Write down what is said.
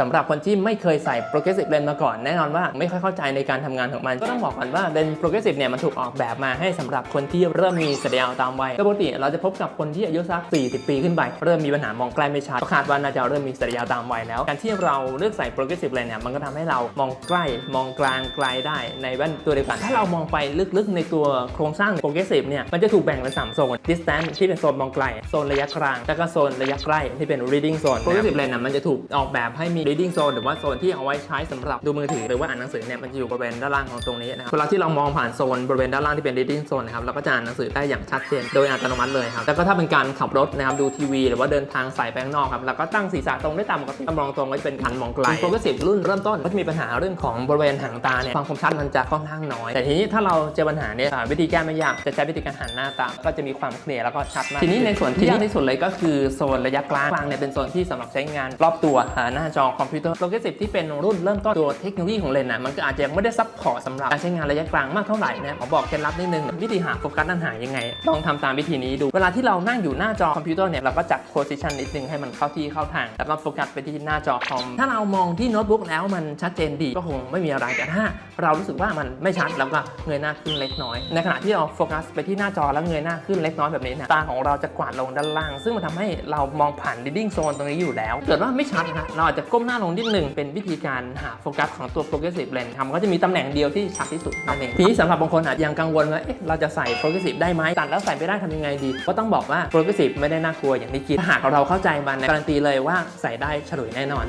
สำหรับคนที่ไม่เคยใส่ progressive lens มาก่อนแน่นอนว่าไม่ค่อยเข้าใจในการทำงานของมัน ก็ต้องบอกก่อนว่า lens progressive เนี่ยมันถูกออกแบบมาให้สำหรับคนที่เริ่มมีศัลยกรรตามวัยโดยปกติเราจะพบกับคนที่อายุสัก 40 ปีขึ้นไป เริ่มมีปัญหามองใกล้ไม่ชัดคาดว่าน่าจะเริ่มมีศัลยกรรตามวัยแล้ว การที่เราเลือกใส่ progressive lens เนี่ยมันก็ทำให้เรามองใกล้มองกลางไกลได้ในแว่นตัวเดียวกันถ้าเรามองไปลึกๆในตัวโครงสร้าง progressive เนี่ยมันจะถูกแบ่งเป็นสามโซน distance ที่เป็นโซนมองไกลโซนระยะกลางแล้วก็โซนระยะใกล้ที่เป็น reading zone progressive lens น่ะมันจะถูกออกแบบให้มี reading zone หรือว่าโซนที่เอาไว้ใช้สำหรับดูมือถือหรือว่าอ่านหนังสือเนี่ยมันจะอยู่บริเวณด้านล่างของตรงนี้นะครับเวลาที่เรามองผ่านโซนบริเวณด้านล่างที่เป็น reading zone นะครับเราก็จะอ่านหนังสือได้อย่างชัดเจนโดยอัตโนมัติเลยครับแล้วก็ถ้าเป็นการขับรถนะครับดูทีวี หรือว่าเดินทางสายไปข้างนอกครับเราก็ตั้งศีรษะตรงได้ตามปกติถ้ามองตรงก็จะเป็นหันมองไกล progressive รุ่นเริ่มต้นก็จะมีปัญหาเรื่องของบริเวณหางตาเนี่ยความคมชัดมันจะค่อนข้างน้อย แต่ทีนี้ถ้าเราเจอปัญหาเนี่ยอ่าวิธีแก้ไม่ยากจะใช้วิธีการหันหน้าตามก็จะมีความเคลียร์แล้วก็ชัดมากทีนี้ในส่วนที่ยากที่สุดเลยก็คือโซนระยะกลางกลางเนี่ยเป็นโซนที่สำหรับใช้งานรอบตัวหาหน้าจอคอมพิวเตอร์ progressive ที่เป็นรุ่นเริ่มต้นตัวเทคโนโลยีของเลน์น่ะมันก็อาจจะยังไม่ได้ซัพพอร์ตสำหรับการใช้งานระยะกลางมากเท่าไหร่นะขอบอกเคล็ดลับนิดนึงวิธีหาโฟกัสนั้นหายังไง ลองทำตามวิธีนี้ดู เวลาที่เรานั่งอยู่หน้าจอคอมพิวเตอร์เนี่ยเราก็จัดโพสิชันนิดนึงให้มันเข้าที่เข้าทางแล้วก็โฟกัสไปที่หน้าจอคอมถ้าเรามองที่โน้ตบุ๊กแล้วมันชัดเจนดีก็คงไม่มีอะไรแต่ถ้า เรารู้สึกว่ามันไม่ชัดแล้วก็เงยหน้าขึ้นเล็กน้อย ในขณะที่เราโฟกัสไปที่หน้าจอแล้วเงยหน้าขึ้นเล็กน้อยแบบนี้นี่ยตาของเราจะกวาดลงด้านล่าง ซึ่งมันทำให้เรามองผ่าน reading zone ตรงนี้อยู่แล้ว เกิดว่าไม่ชัดนะเราอาจจะก้มหน้าลงนิดหนึ่งเป็นวิธีการหาโฟกัสของตัว progressive lens ทำก็จะมีตำแหน่งเดียวที่ชัดที่สุดนั่นเองทีนี้สำหรับบางคนอาจยังกังวลว่าเอ๊ะเราจะใส่ progressive ได้ไหมตัดแล้วใส่ไม่ได้ทำยังไงดี ก็ต้องบอกว่า progressive ไม่ได้น่ากลัวอย่างที่คิดหากเราเข้าใจมันการันตีเลยว่าใส่ได้ฉลุยแน่นอน